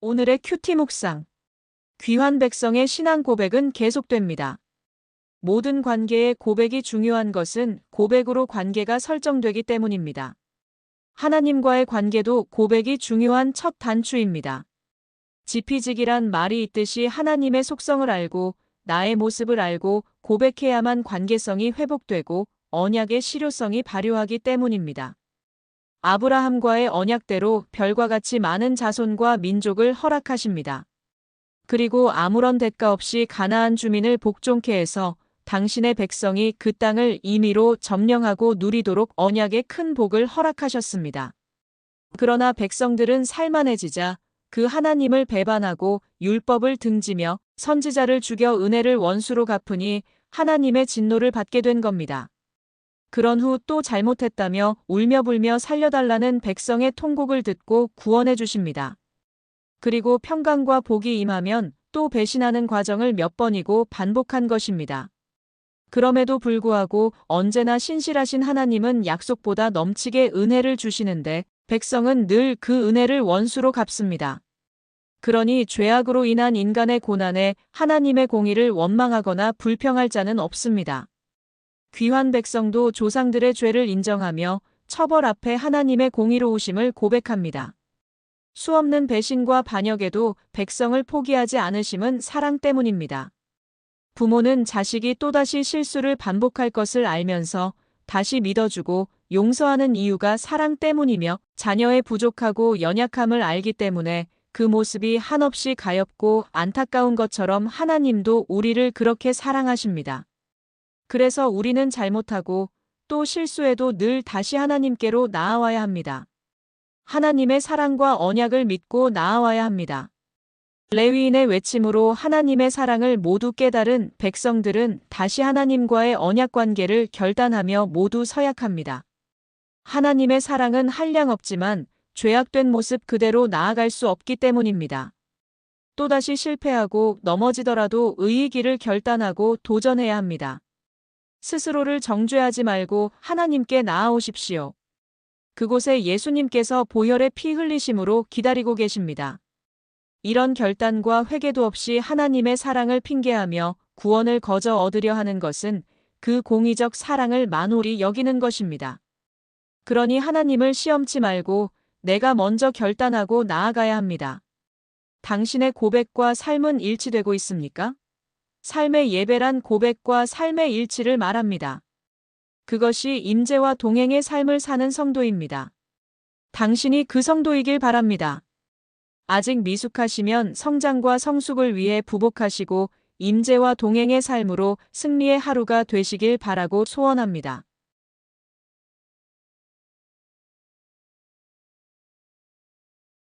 오늘의 큐티 묵상. 귀한 백성의 신앙 고백은 계속됩니다. 모든 관계에 고백이 중요한 것은 고백으로 관계가 설정되기 때문입니다. 하나님과의 관계도 고백이 중요한 첫 단추입니다. 지피지기란 말이 있듯이 하나님의 속성을 알고 나의 모습을 알고 고백해야만 관계성이 회복되고 언약의 실효성이 발효하기 때문입니다. 아브라함과의 언약대로 별과 같이 많은 자손과 민족을 허락하십니다. 그리고 아무런 대가 없이 가나안 주민을 복종케 해서 당신의 백성이 그 땅을 임의로 점령하고 누리도록 언약의 큰 복을 허락하셨습니다. 그러나 백성들은 살만해지자 그 하나님을 배반하고 율법을 등지며 선지자를 죽여 은혜를 원수로 갚으니 하나님의 진노를 받게 된 겁니다. 그런 후 또 잘못했다며 울며불며 살려달라는 백성의 통곡을 듣고 구원해 주십니다. 그리고 평강과 복이 임하면 또 배신하는 과정을 몇 번이고 반복한 것입니다. 그럼에도 불구하고 언제나 신실하신 하나님은 약속보다 넘치게 은혜를 주시는데 백성은 늘 그 은혜를 원수로 갚습니다. 그러니 죄악으로 인한 인간의 고난에 하나님의 공의를 원망하거나 불평할 자는 없습니다. 귀한 백성도 조상들의 죄를 인정하며 처벌 앞에 하나님의 공의로우심을 고백합니다. 수없는 배신과 반역에도 백성을 포기하지 않으심은 사랑 때문입니다. 부모는 자식이 또다시 실수를 반복할 것을 알면서 다시 믿어주고 용서하는 이유가 사랑 때문이며 자녀의 부족하고 연약함을 알기 때문에 그 모습이 한없이 가엽고 안타까운 것처럼 하나님도 우리를 그렇게 사랑하십니다. 그래서 우리는 잘못하고 또 실수해도 늘 다시 하나님께로 나아와야 합니다. 하나님의 사랑과 언약을 믿고 나아와야 합니다. 레위인의 외침으로 하나님의 사랑을 모두 깨달은 백성들은 다시 하나님과의 언약 관계를 결단하며 모두 서약합니다. 하나님의 사랑은 한량 없지만 죄악된 모습 그대로 나아갈 수 없기 때문입니다. 또다시 실패하고 넘어지더라도 의의 길을 결단하고 도전해야 합니다. 스스로를 정죄하지 말고 하나님께 나아오십시오. 그곳에 예수님께서 보혈의 피 흘리심으로 기다리고 계십니다. 이런 결단과 회개도 없이 하나님의 사랑을 핑계하며 구원을 거저 얻으려 하는 것은 그 공의적 사랑을 만홀히 여기는 것입니다. 그러니 하나님을 시험치 말고 내가 먼저 결단하고 나아가야 합니다. 당신의 고백과 삶은 일치되고 있습니까? 삶의 예배란 고백과 삶의 일치를 말합니다. 그것이 임재와 동행의 삶을 사는 성도입니다. 당신이 그 성도이길 바랍니다. 아직 미숙하시면 성장과 성숙을 위해 부복하시고 임재와 동행의 삶으로 승리의 하루가 되시길 바라고 소원합니다.